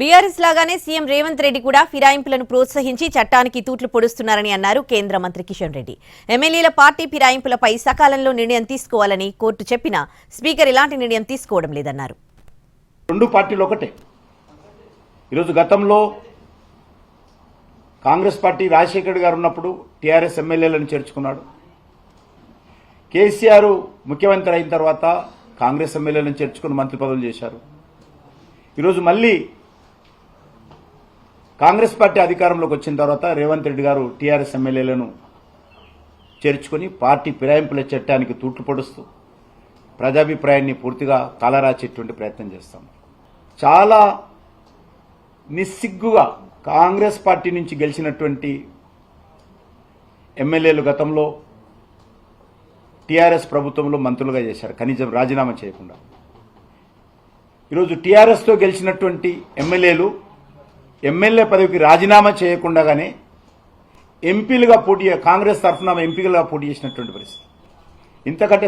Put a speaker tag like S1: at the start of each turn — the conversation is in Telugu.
S1: బీఆర్ఎస్ లాగానే సీఎం రేవంత్ రెడ్డి కూడా ఫిరాయింపులను ప్రోత్సహించి చట్టానికి తూట్లు పొడుస్తున్నారని అన్నారు కేంద్ర మంత్రి కిషన్ రెడ్డి. ఎమ్మెల్యేల పార్టీ ఫిరాయింపులపై సకాలంలో నిర్ణయం తీసుకోవాలని కోర్టు చెప్పినా స్పీకర్ ఇలాంటి నిర్ణయం తీసుకోవడం లేదన్నారు.
S2: రెండు పార్టీలు ఒకటే. ఈరోజు గతంలో కాంగ్రెస్ పార్టీ రాజశేఖర్ గారు ఉన్నప్పుడు టీఆర్ఎస్ ఎమ్మెల్యేలను చేర్చుకున్నాడు. కేసీఆర్ ముఖ్యమంత్రి అయిన తర్వాత కాంగ్రెస్ ఎమ్మెల్యేలను చేర్చుకుని మంత్రి పదవులు చేశారు. ఈరోజు మళ్ళీ కాంగ్రెస్ పార్టీ అధికారంలోకి వచ్చిన తర్వాత రేవంత్ రెడ్డి గారు టీఆర్ఎస్ ఎమ్మెల్యేలను చేర్చుకుని పార్టీ ఫిరాయింపుల చట్టానికి తూట్లు పొడుస్తూ ప్రజాభిప్రాయాన్ని పూర్తిగా కాలరాచేటువంటి ప్రయత్నం చేస్తాం. చాలా నిస్సిగ్గుగా కాంగ్రెస్ పార్టీ నుంచి గెలిచినటువంటి ఎమ్మెల్యేలు గతంలో టీఆర్ఎస్ ప్రభుత్వంలో మంత్రులుగా చేశారు. కనీసం రాజీనామా చేయకుండా. ఈరోజు టీఆర్ఎస్తో గెలిచినటువంటి ఎమ్మెల్యేలు ఎమ్మెల్యే పదవికి రాజీనామా చేయకుండానే ఎంపీలుగా పోటీ కాంగ్రెస్ తరఫున ఎంపీలుగా పోటీ చేసినటువంటి పరిస్థితి. ఇంతకంటే